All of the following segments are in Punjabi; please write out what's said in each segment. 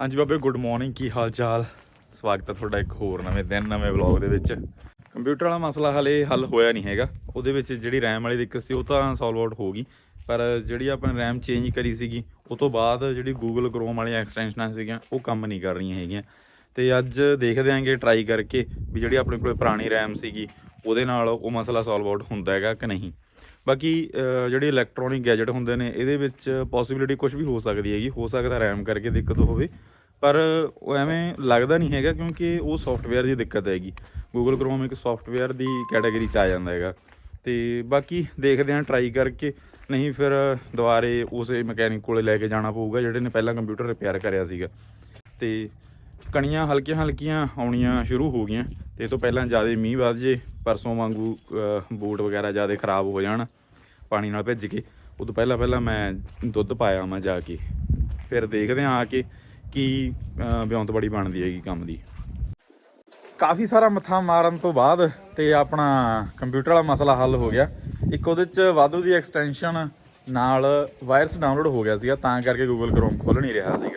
ਹਾਂਜੀ ਬਾਬੇ ਗੁੱਡ ਮਾਰਨਿੰਗ ਕੀ ਹਾਲ ਚਾਲ ਸਵਾਗਤ ਹੈ ਤੁਹਾਡਾ ਇੱਕ ਹੋਰ ਨਵੇਂ ਦਿਨ, ਨਵੇਂ ਵਲੌਗ ਦੇ ਵਿੱਚ। ਕੰਪਿਊਟਰ ਵਾਲਾ ਮਸਲਾ ਹਲੇ ਹੱਲ ਹੋਇਆ ਨਹੀਂ ਹੈਗਾ। ਉਹਦੇ ਵਿੱਚ ਜਿਹੜੀ ਰੈਮ ਵਾਲੀ ਦਿੱਕਤ ਸੀ, ਉਹ ਤਾਂ ਸੋਲਵ ਆਊਟ ਹੋ ਗਈ। ਪਰ ਜਿਹੜੀ ਆਪਾਂ ਨੇ ਰੈਮ ਚੇਂਜ ਕਰੀ ਸੀਗੀ, ਉਹ ਤੋਂ ਬਾਅਦ ਜਿਹੜੀ ਗੂਗਲ ਕ੍ਰੋਮ ਵਾਲੀਆਂ ਐਕਸਟੈਂਸ਼ਨਾਂ ਸੀਗੀਆਂ, ਉਹ ਕੰਮ ਨਹੀਂ ਕਰ ਰਹੀਆਂ ਹੈਗੀਆਂ। ਤੇ ਅੱਜ ਦੇਖਦੇ ਆਂਗੇ ਟਰਾਈ ਕਰਕੇ ਵੀ ਜਿਹੜੀ ਆਪਣੇ ਕੋਲੇ ਪੁਰਾਣੀ ਰੈਮ ਸੀਗੀ, ਉਹਦੇ ਨਾਲ ਉਹ ਮਸਲਾ ਸੋਲਵ ਆਊਟ ਹੁੰਦਾ ਹੈਗਾ ਕਿ ਨਹੀਂ। ਬਾਕੀ ਜਿਹੜੇ ਇਲੈਕਟ੍ਰੋਨਿਕ ਗੈਜਟ ਹੁੰਦੇ ਨੇ, ਇਹਦੇ ਵਿੱਚ ਪੋਸਿਬਿਲਿਟੀ ਕੁਝ ਵੀ ਹੋ ਸਕਦੀ ਹੈਗੀ। ਹੋ ਸਕਦਾ ਰੈਮ ਕਰਕੇ ਦਿੱਕਤ ਹੋਵੇ, ਪਰ ਉਹ ਐਵੇਂ ਲੱਗਦਾ ਨਹੀਂ ਹੈਗਾ ਕਿਉਂਕਿ ਉਹ ਸੌਫਟਵੇਅਰ ਦੀ ਦਿੱਕਤ ਹੈਗੀ। Google Chrome ਇੱਕ ਸੌਫਟਵੇਅਰ ਦੀ ਕੈਟਾਗਰੀ ਚ ਆ ਜਾਂਦਾ ਹੈਗਾ। ਤੇ ਬਾਕੀ ਦੇਖਦੇ ਹਾਂ ਟਰਾਈ ਕਰਕੇ। ਨਹੀਂ ਫਿਰ ਦੁਬਾਰੇ ਉਸੇ ਮਕੈਨਿਕ ਕੋਲੇ ਲੈ ਕੇ ਜਾਣਾ ਪਊਗਾ, ਜਿਹੜੇ ਨੇ ਪਹਿਲਾਂ ਕੰਪਿਊਟਰ ਰਿਪੇਅਰ ਕਰਿਆ ਸੀਗਾ। ਤੇ ਕਣੀਆਂ ਹਲਕੀਆਂ ਹਲਕੀਆਂ ਆਉਣੀਆਂ ਸ਼ੁਰੂ ਹੋ ਗਈਆਂ ਤੇ ਇਹ ਤੋਂ ਪਹਿਲਾਂ ਜ਼ਿਆਦਾ ਮੀਂਹ ਵੱਧ ਜੇ ਪਰਸੋਂ ਵਾਂਗੂ ਬੂਟ ਵਗੈਰਾ ਜ਼ਿਆਦਾ ਖਰਾਬ ਹੋ ਜਾਣ ਪਾਣੀ ਨਾਲ ਭਿੱਜ ਕੇ ਉਦੋਂ ਪਹਿਲਾਂ ਪਹਿਲਾਂ ਮੈਂ ਦੁੱਧ ਪਾਇਆ ਮੈਂ ਜਾ ਕੇ। ਫਿਰ ਦੇਖਦੇ ਹਾਂ ਆ ਕੇ ਕੀ ਅਹ, ਵਿਉਂਤ ਬੜੀ ਬਣਦੀ ਹੈਗੀ ਕੰਮ ਦੀ। ਕਾਫੀ ਸਾਰਾ ਮੱਥਾ ਮਾਰਨ ਤੋਂ ਬਾਅਦ ਤੇ ਆਪਣਾ ਕੰਪਿਊਟਰ ਵਾਲਾ ਮਸਲਾ ਹੱਲ ਹੋ ਗਿਆ। ਇੱਕ ਉਹਦੇ ਚ ਵਾਧੂ ਦੀ ਐਕਸਟੈਂਸ਼ਨ ਨਾਲ ਵਾਇਰਸ ਡਾਊਨਲੋਡ ਹੋ ਗਿਆ ਸੀਗਾ ਤਾਂ ਕਰਕੇ ਗੂਗਲ Chrome ਖੁੱਲ ਨਹੀਂ ਰਿਹਾ ਸੀ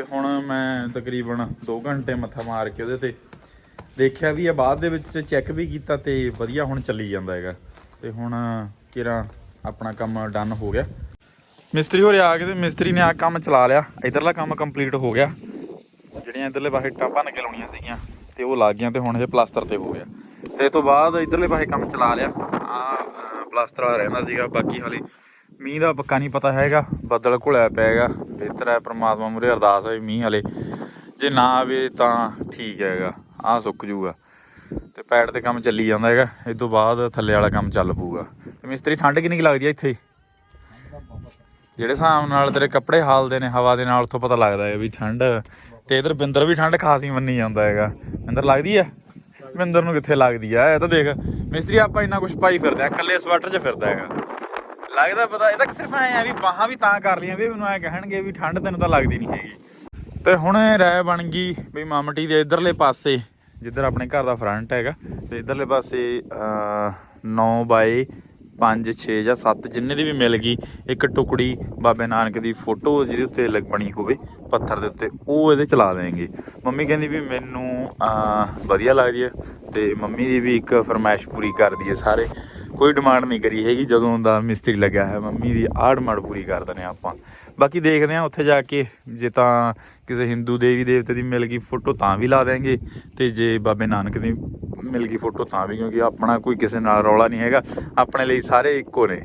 ਤੇ ਹੁਣ ਮੈਂ ਤਕਰੀਬਨ 2 ਘੰਟੇ ਮੱਥਾ ਮਾਰ ਕੇ ਉਹਦੇ ਤੇ ਦੇਖਿਆ ਵੀ ਆ, ਬਾਅਦ ਦੇ ਵਿੱਚ ਚੈੱਕ ਵੀ ਕੀਤਾ ਤੇ ਵਧੀਆ ਹੁਣ ਚੱਲੀ ਜਾਂਦਾ ਹੈਗਾ। ਤੇ ਹੁਣ ਕਿਰਾ ਆਪਣਾ ਕੰਮ ਡਨ ਹੋ ਗਿਆ। ਮਿਸਤਰੀ ਹੋਰੇ ਆ ਕੇ ਤੇ ਮਿਸਤਰੀ ਨੇ ਆ ਕੰਮ ਚਲਾ ਲਿਆ। ਇਧਰਲਾ ਕੰਮ ਕੰਪਲੀਟ ਹੋ ਗਿਆ। ਜਿਹੜੀਆਂ ਇਧਰਲੇ ਪਾਸੇ ਇੱਟਾਂ ਭੰਨ ਕੇ ਲਾਉਣੀਆਂ ਸੀਗੀਆਂ ਤੇ ਉਹ ਲੱਗ ਗਈਆਂ ਤੇ ਹੁਣ ਇਹ ਪਲਾਸਟਰ ਤੇ ਹੋ ਗਿਆ। ਤੇ ਇਹ ਤੋਂ ਬਾਅਦ ਇਧਰਲੇ ਪਾਸੇ ਕੰਮ ਚਲਾ ਲਿਆ। ਆ ਪਲਾਸਟਰ ਵਾਲਾ ਰਹਿੰਦਾ ਸੀਗਾ, ਬਾਕੀ ਹਾਲੇ ਮੀਂਹ ਦਾ ਪੱਕਾ ਨਹੀਂ ਪਤਾ ਹੈਗਾ, ਬੱਦਲ ਘੁਲਿਆ ਪਿਆ ਹੈਗਾ ਬਿਹਤਰ ਹੈ ਪ੍ਰਮਾਤਮਾ ਮੁਰੇ ਅਰਦਾਸ ਹੈ ਮੀਂਹ ਹਲੇ, ਜੇ ਨਾ ਆਵੇ ਤਾਂ ਠੀਕ ਹੈਗਾ ਆ ਸੁੱਕ ਜੂਗਾ। ਤੇ ਪੈੜ ਤੇ ਕੰਮ ਚੱਲੀ ਜਾਂਦਾ ਹੈਗਾ ਇਸ ਤੋਂ ਬਾਅਦ ਥੱਲੇ ਵਾਲਾ ਕੰਮ ਚੱਲ ਪਊਗਾ। ਤੇ ਮਿਸਤਰੀ, ਠੰਡ ਕਿੰਨੀ ਕੁ ਲੱਗਦੀ ਹੈ ਇੱਥੇ? ਜਿਹੜੇ ਹਿਸਾਬ ਨਾਲ ਤੇਰੇ ਕੱਪੜੇ ਹਾਲਦੇ ਨੇ, ਹਵਾ ਦੇ ਨਾਲ ਉੱਥੋਂ ਪਤਾ ਲੱਗਦਾ ਹੈ ਵੀ ਠੰਡ। ਤੇ ਇਧਰ ਬਿੰਦਰ ਵੀ ਠੰਡ ਖਾਸੀ ਮੰਨੀ ਜਾਂਦਾ ਹੈਗਾ। ਬਿੰਦਰ ਲੱਗਦੀ ਹੈ ਬਿੰਦਰ ਨੂੰ ਕਿੱਥੇ ਲੱਗਦੀ ਆ? ਇਹ ਤਾਂ ਦੇਖ, ਮਿਸਤਰੀ ਆਪਾਂ ਇੰਨਾ ਕੁਝ ਪਾਈ ਫਿਰਦੇ ਆ, ਇਕੱਲੇ ਸਵੈਟਰ 'ਚ ਫਿਰਦਾ ਹੈਗਾ। ਲੱਗਦਾ ਪਤਾ, ਇਹ ਤਾਂ ਸਿਰਫ ਐ ਆ ਵੀ ਬਾਹਾਂ ਵੀ ਤਾਂ ਕਰ ਲੀਆਂ ਵੀ ਮੈਨੂੰ ਐ ਕਹਿਣਗੇ ਵੀ ਠੰਡ ਤੈਨੂੰ ਤਾਂ ਲੱਗਦੀ ਨਹੀਂ ਹੈਗੀ। ਤੇ ਹੁਣ ਇਹ ਰਾਇ ਬਣ ਗਈ ਵੀ ਮਾਮਟੀ ਦੇ ਇਧਰਲੇ ਪਾਸੇ, ਜਿੱਧਰ ਆਪਣੇ ਘਰ ਦਾ ਫਰੰਟ ਹੈਗਾ, ਤੇ ਇਧਰਲੇ ਪਾਸੇ 9 ਬਾਏ 5 6 ਜਾਂ 7 ਜਿੰਨੇ ਦੀ ਵੀ ਮਿਲ ਗਈ, ਇੱਕ ਟੁਕੜੀ ਬਾਬੇ ਨਾਨਕ ਦੀ ਫੋਟੋ ਜਿਹਦੇ ਉੱਤੇ ਲੱਗ ਬਣੀ ਹੋਵੇ, ਪੱਥਰ ਦੇ ਉੱਤੇ, ਉਹ ਇਹਦੇ ਚਲਾ ਦੇਣਗੇ। ਮੰਮੀ ਕਹਿੰਦੀ ਵੀ ਮੈਨੂੰ ਵਧੀਆ ਲੱਗਦੀ ਹੈ ਤੇ ਮੰਮੀ ਦੀ ਵੀ ਇੱਕ ਫਰਮਾਇਸ਼ ਪੂਰੀ ਕਰਦੀ ਹੈ ਸਾਰੇ। ਕੋਈ ਡਿਮਾਂਡ ਨਹੀਂ ਕਰੀ ਹੈਗੀ, ਜਦੋਂ ਦਾ ਮਿਸਤਰੀ ਲੱਗਿਆ ਹੈ, ਮੰਮੀ ਦੀ ਆਹ ਡਿਮਾਂਡ ਪੂਰੀ ਕਰ ਦਨੇ ਆਪਾਂ। ਬਾਕੀ ਦੇਖਦੇ ਆ ਉੱਥੇ ਜਾ ਕੇ, ਜੇ ਤਾਂ ਕਿਸੇ ਹਿੰਦੂ ਦੇਵੀ ਦੇਵਤੇ ਦੀ ਮਿਲ ਗਈ ਫੋਟੋ ਤਾਂ ਵੀ ਲਾ ਦੇਾਂਗੇ ਤੇ ਜੇ ਬਾਬੇ ਨਾਨਕ ਦੀ ਮਿਲ ਗਈ ਫੋਟੋ ਤਾਂ ਵੀ, ਕਿਉਂਕਿ ਆਪਣਾ ਕੋਈ ਕਿਸੇ ਨਾਲ ਰੌਲਾ ਨਹੀਂ ਹੈਗਾ, ਆਪਣੇ ਲਈ ਸਾਰੇ ਇੱਕੋ ਨੇ।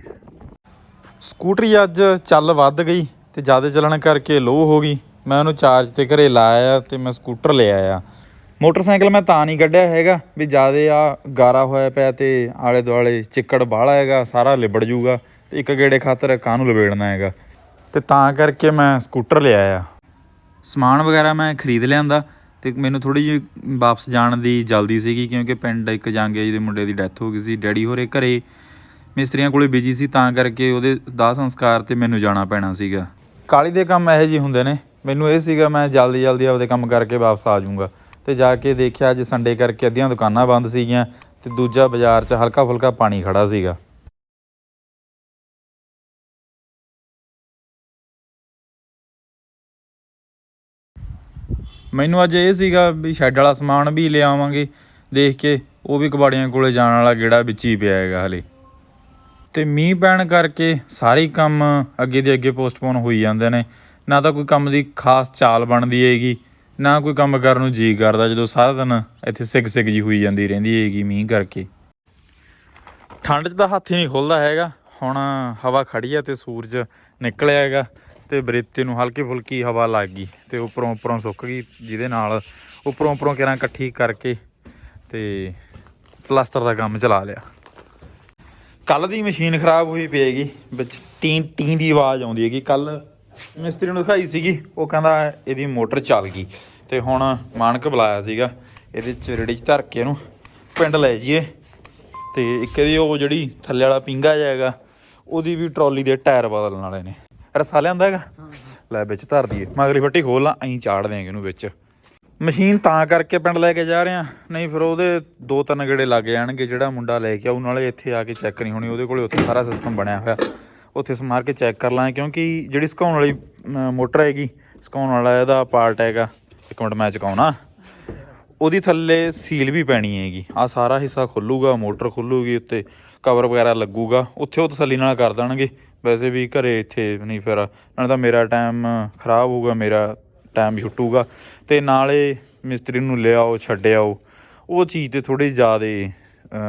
ਸਕੂਟਰੀ ਅੱਜ ਚੱਲ ਵੱਧ ਗਈ, ਤੇ ਜ਼ਿਆਦਾ ਚੱਲਣ ਕਰਕੇ ਲੋ ਹੋ ਗਈ। ਮੈਂ ਉਹਨੂੰ ਚਾਰਜ ਤੇ ਘਰੇ ਲਾਇਆ ਤੇ ਮੈਂ ਸਕੂਟਰ ਲੈ ਆਇਆ। ਮੋਟਰਸਾਈਕਲ ਮੈਂ ਤਾਂ ਨਹੀਂ ਕੱਢਿਆ ਹੈਗਾ ਵੀ ਜਿਆਦੇ ਆ ਗਾਰਾ ਹੋਇਆ ਪਿਆ ਤੇ ਆਲੇ ਦੁਆਲੇ ਚਿੱਕੜ ਬਾਹਲਾ ਹੈਗਾ, ਸਾਰਾ ਲਿਬੜ ਜੂਗਾ ਤੇ ਇੱਕ ਗੇੜੇ ਖਾਤਰ ਕਾਹਨੂੰ ਲਵੇੜਨਾ ਹੈਗਾ। ਤੇ ਤਾਂ ਕਰਕੇ ਮੈਂ ਸਕੂਟਰ ਲਿਆ ਆ। ਸਮਾਨ ਵਗੈਰਾ ਮੈਂ ਖਰੀਦ ਲਿਆਂਦਾ ਤੇ ਮੈਨੂੰ ਥੋੜੀ ਜਿਹੀ ਵਾਪਸ ਜਾਣ ਦੀ ਜਲਦੀ ਸੀਗੀ ਕਿਉਂਕਿ ਪਿੰਡ ਇੱਕ ਜਾਂਗੇ ਜੀ ਦੇ ਮੁੰਡੇ ਦੀ ਡੈਥ ਹੋ ਗਈ ਸੀ, ਡੈਡੀ ਹੋਰੇ ਘਰੇ ਮਿਸਤਰੀਆਂ ਕੋਲੇ ਬਿਜ਼ੀ ਸੀ ਤਾਂ ਕਰਕੇ ਉਹਦੇ ਦਾਹ ਸੰਸਕਾਰ ਤੇ ਮੈਨੂੰ ਜਾਣਾ ਪੈਣਾ ਸੀਗਾ। ਕਾਲੀ ਦੇ ਕੰਮ ਇਹੋ ਜਿਹੇ ਹੁੰਦੇ ਨੇ, ਮੈਨੂੰ ਇਹ ਸੀਗਾ ਮੈਂ ਜਲਦੀ ਜਲਦੀ ਆਪਦੇ ਕੰਮ ਕਰਕੇ ਵਾਪਸ ਆ ਜਾਊਂਗਾ। ਤੇ ਜਾ ਕੇ ਦੇਖਿਆ ਅੱਜ ਸੰਡੇ ਕਰਕੇ ਅੱਧੀਆਂ ਦੁਕਾਨਾਂ ਬੰਦ ਸੀਗੀਆਂ ਤੇ ਦੂਜਾ ਬਾਜ਼ਾਰ 'ਚ ਹਲਕਾ ਫੁਲਕਾ ਪਾਣੀ ਖੜਾ ਸੀਗਾ। ਮੈਨੂੰ ਅੱਜ ਇਹ ਸੀਗਾ ਵੀ ਸ਼ੈੱਡ ਵਾਲਾ ਸਮਾਨ ਵੀ ਲਿਆਵਾਂਗੇ ਦੇਖ ਕੇ ਉਹ ਵੀ ਕਬਾੜੀਆਂ ਕੋਲੇ ਜਾਣ ਵਾਲਾ ਗੇੜਾ ਵਿੱਚ ਹੀ ਪਿਆ ਹੈਗਾ ਹਲੇ। ਤੇ ਮੀਂਹ ਪੈਣ ਕਰਕੇ ਸਾਰੇ ਕੰਮ ਅੱਗੇ ਦੇ ਅੱਗੇ ਪੋਸਟਪੋਨ ਹੋਈ ਜਾਂਦੇ ਨੇ, ਨਾ ਤਾਂ ਕੋਈ ਕੰਮ ਦੀ ਖਾਸ ਚਾਲ ਬਣਦੀ ਹੈਗੀ ਨਾ ਕੋਈ ਕੰਮ ਕਰਨ ਨੂੰ ਜੀ ਕਰਦਾ ਜਦੋਂ ਸਾਰਾ ਦਿਨ ਇੱਥੇ ਸਿਗ ਸਿਗ ਜੀ ਹੋਈ ਜਾਂਦੀ ਰਹਿੰਦੀ ਹੈਗੀ ਮੀਂਹ ਕਰਕੇ। ਠੰਡ 'ਚ ਤਾਂ ਹੱਥ ਹੀ ਨਹੀਂ ਖੁੱਲਦਾ ਹੈਗਾ। ਹੁਣ ਹਵਾ ਖੜੀ ਆ ਤੇ ਸੂਰਜ ਨਿਕਲਿਆ ਹੈਗਾ ਤੇ ਬਰੇਤੇ ਨੂੰ ਹਲਕੀ ਫੁਲਕੀ ਹਵਾ ਲੱਗ ਗਈ ਤੇ ਉੱਪਰੋਂ ਉੱਪਰੋਂ ਸੁੱਕ ਗਈ ਜਿਹਦੇ ਨਾਲ ਉੱਪਰੋਂ ਉੱਪਰੋਂ ਕਿਰਾਂ ਇਕੱਠੀ ਕਰਕੇ ਤੇ ਪਲਾਸਟਰ ਦਾ ਕੰਮ ਚਲਾ ਲਿਆ। ਕੱਲ ਦੀ ਮਸ਼ੀਨ ਖਰਾਬ ਹੋਈ ਪਈ ਹੈਗੀ, ਵਿੱਚ ਟੀ ਟੀ ਦੀ ਆਵਾਜ਼ ਆਉਂਦੀ ਹੈਗੀ। ਕੱਲ ਮਿਸਤਰੀ ਨੂੰ ਦਿਖਾਈ ਸੀਗੀ ਉਹ ਕਹਿੰਦਾ ਇਹਦੀ ਮੋਟਰ ਚੱਲ ਗਈ। ਤੇ ਹੁਣ ਮਾਨਕ ਬੁਲਾਇਆ ਸੀਗਾ ਇਹਦੇ ਚ ਰੇੜੀ ਚ ਧਰ ਕੇ ਇਹਨੂੰ ਪਿੰਡ ਲੈ ਜਾਈਏ। ਤੇ ਇੱਕ ਇਹਦੀ ਉਹ ਜਿਹੜੀ ਥੱਲੇ ਵਾਲਾ ਪਿੰਗਾ ਜਿਹਾ ਹੈਗਾ ਉਹਦੀ ਵੀ ਟਰਾਲੀ ਦੇ ਟਾਇਰ ਬਦਲਣ ਵਾਲੇ ਨੇ। ਰਸਾ ਲਿਆਂਦਾ ਹੈਗਾ? ਲੈ ਵਿੱਚ ਧਰ ਦਈਏ। ਮਗਲੀ ਫੱਟੀ ਖੋਲ ਲਾ ਐਂ ਚਾੜ ਦੇਂਗੇ ਇਹਨੂੰ ਵਿੱਚ। ਮਸ਼ੀਨ ਤਾਂ ਕਰਕੇ ਪਿੰਡ ਲੈ ਕੇ ਜਾ ਰਹੇ। ਆ ਨਹੀਂ ਫਿਰ ਉਹਦੇ ਦੋ ਤਿੰਨ ਗੇੜੇ ਲੱਗ ਜਾਣਗੇ ਜਿਹੜਾ ਮੁੰਡਾ ਲੈ ਕੇ ਆਉ ਨਾਲੇ ਇੱਥੇ ਆ ਕੇ ਚੈੱਕ ਨਹੀਂ ਹੋਣੀ ਉਹਦੇ ਕੋਲੇ ਉੱਥੇ ਸਾਰਾ ਸਿਸਟਮ ਬਣਿਆ ਹੋਇਆ। ਉੱਥੇ ਸਮਾਰ ਕੇ ਚੈੱਕ ਕਰ ਲਾਂ ਕਿਉਂਕਿ ਜਿਹੜੀ ਸੁਕਾਉਣ ਵਾਲੀ ਮੋਟਰ ਹੈਗੀ, ਸੁਕਾਉਣ ਵਾਲਾ ਇਹਦਾ ਪਾਰਟ ਹੈਗਾ। ਇੱਕ ਮਿੰਟ ਮੈਂ ਚਕਾਉਣਾ। ਉਹਦੀ ਥੱਲੇ ਸੀਲ ਵੀ ਪੈਣੀ ਹੈਗੀ। ਆ ਸਾਰਾ ਹਿੱਸਾ ਖੁੱਲੂਗਾ, ਮੋਟਰ ਖੁੱਲੂਗੀ ਉੱਤੇ ਕਵਰ ਵਗੈਰਾ ਲੱਗੂਗਾ। ਉੱਥੇ ਉਹ ਤਸੱਲੀ ਨਾਲ ਕਰ ਦੇਣਗੇ। ਵੈਸੇ ਵੀ ਘਰੇ ਇੱਥੇ ਨਹੀਂ ਫਿਰ, ਨਾਲੇ ਤਾਂ ਮੇਰਾ ਟਾਈਮ ਖਰਾਬ ਹੋਊਗਾ, ਮੇਰਾ ਟਾਈਮ ਛੁੱਟੂਗਾ। ਤੇ ਨਾਲੇ ਮਿਸਤਰੀ ਨੂੰ ਲਿਆਓ, ਛੱਡਿਆਓ। ਉਹ ਚੀਜ਼ ਤੇ ਥੋੜੀ ਜ਼ਿਆਦਾ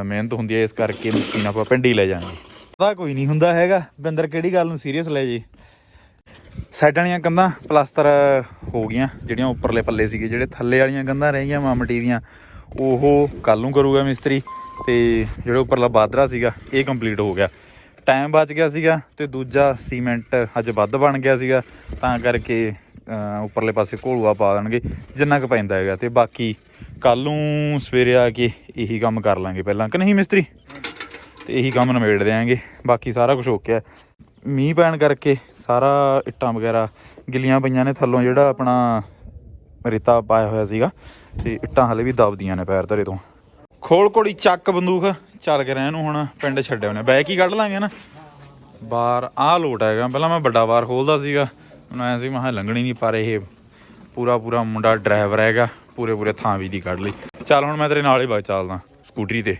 ਮਿਹਨਤ ਹੁੰਦੀ ਹੈ, ਇਸ ਕਰਕੇ ਮਿਸਤਰੀ ਨਾਲ ਆਪਾਂ ਪਿੰਡੀ ਲੈ ਜਾਾਂਗੇ ਪਤਾ ਕੋਈ ਨਹੀਂ ਹੁੰਦਾ ਹੈਗਾ। ਬਿੰਦਰ, ਕਿਹੜੀ ਗੱਲ ਨੂੰ ਸੀਰੀਅਸ ਲੈ ਜੇ? ਸਾਈਡਾਂ ਵਾਲੀਆਂ ਕੰਧਾਂ ਪਲਾਸਟਰ ਹੋ ਗਈਆਂ, ਜਿਹੜੀਆਂ ਉੱਪਰਲੇ ਪੱਲੇ ਸੀਗੇ, ਜਿਹੜੇ ਥੱਲੇ ਵਾਲੀਆਂ ਕੰਧਾਂ ਰਹਿ ਗਈਆਂ ਮਾਮਟੀ ਦੀਆਂ। ਉਹ ਕੱਲ ਨੂੰ ਕਰੂਗਾ ਮਿਸਤਰੀ, ਤੇ ਜਿਹੜਾ ਉੱਪਰਲਾ ਬਾਦਰਾ ਸੀਗਾ, ਇਹ ਕੰਪਲੀਟ ਹੋ ਗਿਆ। ਟਾਈਮ ਬਚ ਗਿਆ ਸੀਗਾ, ਤੇ ਦੂਜਾ ਸੀਮੈਂਟ ਅੱਜ ਵੱਧ ਬਣ ਗਿਆ ਸੀਗਾ, ਤਾਂ ਕਰਕੇ ਉੱਪਰਲੇ ਪਾਸੇ ਘੋਲੂਆ ਪਾ ਦੇਣਗੇ, ਜਿੰਨਾ ਕੁ ਪੈਂਦਾ ਹੈਗਾ। ਤੇ ਬਾਕੀ ਕੱਲ ਨੂੰ ਸਵੇਰੇ ਆ ਕੇ ਇਹੀ ਕੰਮ ਕਰ ਲਾਂਗੇ ਪਹਿਲਾਂ। ਕਿ ਨਹੀਂ ਮਿਸਤਰੀ? ਤੇ ਇਹੀ ਕੰਮ ਨਿਬੇੜ ਦਿਆਂਗੇ। ਬਾਕੀ ਸਾਰਾ ਕੁਝ ਹੋ ਗਿਆ ਮੀਂਹ ਪੈਣ ਕਰਕੇ ਸਾਰਾ ਇੱਟਾਂ ਵਗੈਰਾ ਗਿੱਲੀਆਂ ਪਈਆਂ ਨੇ ਥੱਲੋਂ ਜਿਹੜਾ ਆਪਣਾ ਰੇਤਾ ਪਾਇਆ ਹੋਇਆ ਸੀਗਾ ਤੇ ਇੱਟਾਂ ਹਲੇ ਵੀ ਦਬਦੀਆਂ ਨੇ ਪੈਰ ਧਰੇ ਤੋਂ। ਖੋਲ ਕੋੜੀ ਚੱਕ ਬੰਦੂਕ ਚੱਲ ਕੇ ਰਹਿਣ ਨੂੰ ਹੁਣ ਪਿੰਡ ਛੱਡਿਆ ਉਹਨੇ। ਬੈਕ ਹੀ ਕੱਢ ਲਾਂਗੇ ਨਾ। ਬਾਰ ਆਹ ਲੋਟ ਹੈਗਾ। ਪਹਿਲਾਂ ਮੈਂ ਵੱਡਾ ਬਾਰ ਖੋਲਦਾ ਸੀਗਾ। ਮੈਨੂੰ ਆਇਆ ਸੀ, ਮੈਂ ਕਿਹਾ ਲੰਘਣੀ ਨਹੀਂ ਪਰ ਇਹ ਪੂਰਾ ਪੂਰਾ ਮੁੰਡਾ ਡਰਾਈਵਰ ਹੈਗਾ। ਪੂਰੇ ਪੂਰੇ ਥਾਂ ਵੀ ਦੀ ਕੱਢ ਲਈ। ਚੱਲ ਹੁਣ ਮੈਂ ਤੇਰੇ ਨਾਲ ਹੀ ਬਾਈ ਚੱਲਦਾ, ਸਕੂਟਰੀ ਤੇ।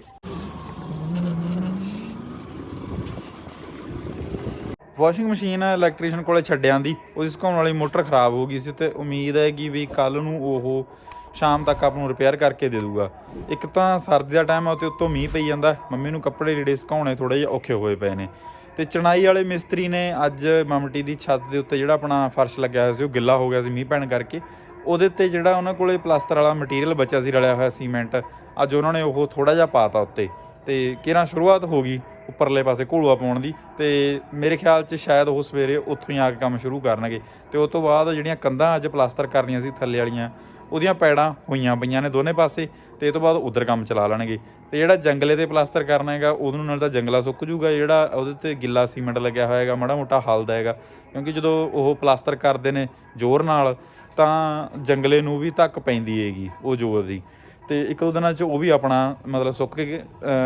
ਵਾਸ਼ਿੰਗ ਮਸ਼ੀਨ ਇਲੈਕਟ੍ਰੀਸ਼ੀਅਨ ਕੋਲੇ ਛੱਡਿਆਂ ਦੀ, ਉਹਦੀ ਸੁਕਾਉਣ ਵਾਲੀ ਮੋਟਰ ਖਰਾਬ ਹੋ ਗਈ ਸੀ ਤੇ ਉਮੀਦ ਹੈ ਕਿ ਵੀ ਕੱਲ ਨੂੰ ਉਹ ਸ਼ਾਮ ਤੱਕ ਆਪ ਨੂੰ ਰਿਪੇਅਰ ਕਰਕੇ ਦੇ ਦੂਗਾ। ਇੱਕ ਤਾਂ ਸਰਦੀ ਦਾ ਟਾਈਮ ਆ ਤੇ ਉੱਤੋਂ ਮੀਂਹ ਪਈ ਜਾਂਦਾ, ਮੰਮੀ ਨੂੰ ਕੱਪੜੇ ਜਿਹੜੇ ਸੁਕਾਉਣੇ ਥੋੜੇ ਜਿਹਾ ਔਖੇ ਹੋਏ ਪਏ ਨੇ। ਤੇ ਚਣਾਈ ਵਾਲੇ ਮਿਸਤਰੀ ਨੇ ਅੱਜ ਮਮਟੀ ਦੀ ਛੱਤ ਦੇ ਉੱਤੇ ਜਿਹੜਾ ਆਪਣਾ ਫਰਸ਼ ਲੱਗਿਆ ਹੋਇਆ ਸੀ, ਉਹ ਗਿੱਲਾ ਹੋ ਗਿਆ ਸੀ ਮੀਂਹ ਪੈਣ ਕਰਕੇ। ਉਹਦੇ ਤੇ ਜਿਹੜਾ ਉਹਨਾਂ ਕੋਲੇ ਪਲਾਸਟਰ ਵਾਲਾ ਮਟੀਰੀਅਲ ਬਚਿਆ ਸੀ, ਰਲਿਆ ਹੋਇਆ ਸੀਮੈਂਟ, ਅੱਜ ਉਹਨਾਂ ਨੇ ਉਹ ਥੋੜਾ ਜਿਹਾ ਪਾਤਾ ਉੱਤੇ। ਤੇ ਕਿਹੜਾ ਸ਼ੁਰੂਆਤ ਹੋ ਗਈ ਉੱਪਰਲੇ ਪਾਸੇ ਘੋਲੂਆ ਪਾਉਣ ਦੀ ਤੇ ਮੇਰੇ ਖਿਆਲ 'ਚ ਸ਼ਾਇਦ ਉਹ ਸਵੇਰੇ ਉੱਥੋਂ ਹੀ ਆ ਕੇ ਕੰਮ ਸ਼ੁਰੂ ਕਰਨਗੇ। ਤੇ ਉਸ ਤੋਂ ਬਾਅਦ ਜਿਹੜੀਆਂ ਕੰਧਾਂ ਅੱਜ ਪਲਾਸਟਰ ਕਰਨੀਆਂ ਸੀ ਥੱਲੇ ਵਾਲੀਆਂ, ਉਹਦੀਆਂ ਪੈੜਾਂ ਹੋਈਆਂ ਪਈਆਂ ਨੇ ਦੋਨੇ ਪਾਸੇ ਤੇ ਇਹ ਤੋਂ ਬਾਅਦ ਉਧਰ ਕੰਮ ਚਲਾ ਲੈਣਗੇ। ਤੇ ਜਿਹੜਾ ਜੰਗਲੇ ਤੇ ਪਲਾਸਟਰ ਕਰਨਾ ਹੈਗਾ ਉਹਨੂੰ ਨਾਲ ਤਾਂ ਜੰਗਲਾ ਸੁੱਕ ਜੂਗਾ ਜਿਹੜਾ ਉਹਦੇ ਤੇ ਗਿੱਲਾ ਸੀਮੈਂਟ ਲੱਗਿਆ ਹੋਇਆ ਹੈਗਾ, ਮਾੜਾ ਮੋਟਾ ਹਲਦਾ ਹੈਗਾ। ਕਿਉਂਕਿ ਜਦੋਂ ਉਹ ਪਲਾਸਟਰ ਕਰਦੇ ਨੇ ਜ਼ੋਰ ਨਾਲ, ਤਾਂ ਜੰਗਲੇ ਨੂੰ ਵੀ ਧੱਕ ਪੈਂਦੀ ਹੈਗੀ, ਉਹ ਜ਼ੋਰ ਦੀ। ਤੇ ਇੱਕ ਦੋ ਦਿਨਾਂ 'ਚ ਉਹ ਵੀ ਆਪਣਾ ਮਤਲਬ ਸੁੱਕ ਕੇ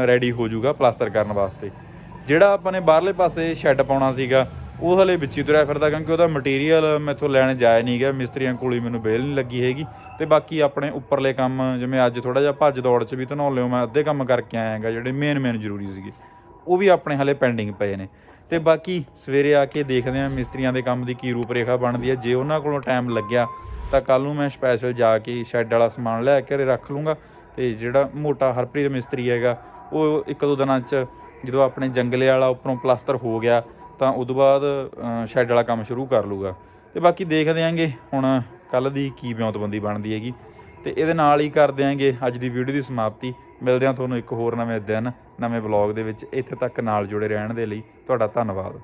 ਰੈਡੀ ਹੋ ਜਾਊਗਾ ਪਲਾਸਟਰ ਕਰਨ ਵਾਸਤੇ। ਜਿਹੜਾ ਆਪਾਂ ਨੇ ਬਾਹਰਲੇ ਪਾਸੇ ਸ਼ੈੱਡ ਪਾਉਣਾ ਸੀਗਾ, ਉਹ ਹਲੇ ਵਿੱਚ ਹੀ ਤੁਰਿਆ ਫਿਰਦਾ ਕਿਉਂਕਿ ਉਹਦਾ ਮਟੀਰੀਅਲ ਮੈਥੋਂ ਲੈਣ ਜਾਇਆ ਨਹੀਂ ਗਿਆ, ਮਿਸਤਰੀਆਂ ਕੋਲ ਹੀ ਮੈਨੂੰ ਬੇਲ ਨਹੀਂ ਲੱਗੀ ਹੈਗੀ। ਤੇ ਬਾਕੀ ਆਪਣੇ ਉੱਪਰਲੇ ਕੰਮ, ਜਿਵੇਂ ਅੱਜ ਥੋੜਾ ਜਿਹਾ ਭੱਜ ਦੌੜ 'ਚ ਵੀ ਧਨੌਲ ਲਿਓ, ਮੈਂ ਅੱਧੇ ਕੰਮ ਕਰਕੇ ਆਇਆ ਹੈਗਾ, ਜਿਹੜੇ ਮੇਨ ਮੇਨ ਜ਼ਰੂਰੀ ਸੀਗੇ। ਉਹ ਵੀ ਆਪਣੇ ਹਲੇ ਪੈਂਡਿੰਗ ਪਏ ਨੇ। ਤੇ ਬਾਕੀ ਸਵੇਰੇ ਆ ਕੇ ਦੇਖਦੇ ਆਂ ਮਿਸਤਰੀਆਂ ਦੇ ਕੰਮ ਦੀ ਕੀ ਰੂਪਰੇਖਾ ਬਣਦੀ ਹੈ। ਜੇ ਉਹਨਾਂ ਕੋਲੋਂ ਟਾਈਮ ਲੱਗਿਆ ਤਾਂ ਕੱਲ ਨੂੰ ਮੈਂ ਸਪੈਸ਼ਲ ਜਾ ਕੇ ਸ਼ੈੱਡ ਵਾਲਾ ਸਮਾਨ ਲੈ ਕੇ ਰੱਖ ਲੂੰਗਾ ਤੇ ਜਿਹੜਾ ਮੋਟਾ ਹਰਪ੍ਰੀਤ ਮਿਸਤਰੀ ਹੈਗਾ, ਉਹ ਇੱਕ ਦੋ ਦਿਨਾਂ 'ਚ ਜਦੋਂ ਆਪਣੇ ਜੰਗਲੇ ਵਾਲਾ ਉੱਪਰੋਂ ਪਲਾਸਟਰ ਹੋ ਗਿਆ, ਤਾਂ ਉਦੋਂ ਬਾਅਦ ਸ਼ੈੱਡ ਵਾਲਾ ਕੰਮ ਸ਼ੁਰੂ ਕਰ ਲੂਗਾ। ਤੇ ਬਾਕੀ ਦੇਖਦੇ ਦਿਆਂਗੇ ਹੁਣ ਕੱਲ ਦੀ ਕੀ ਵਿਉਂਤਬੰਦੀ ਬਣਦੀ ਹੈਗੀ। ਤੇ ਇਹਦੇ ਨਾਲ ਹੀ ਕਰ ਦਿਆਂਗੇ ਅੱਜ ਦੀ ਵੀਡੀਓ ਦੀ ਸਮਾਪਤੀ। ਮਿਲਦੇ ਹਾਂ ਤੁਹਾਨੂੰ ਇੱਕ ਹੋਰ ਨਵੇਂ ਦਿਨ, ਨਵੇਂ ਵਲੌਗ ਦੇ ਵਿੱਚ। ਇੱਥੇ ਤੱਕ ਨਾਲ ਜੁੜੇ ਰਹਿਣ ਦੇ ਲਈ ਤੁਹਾਡਾ ਧੰਨਵਾਦ।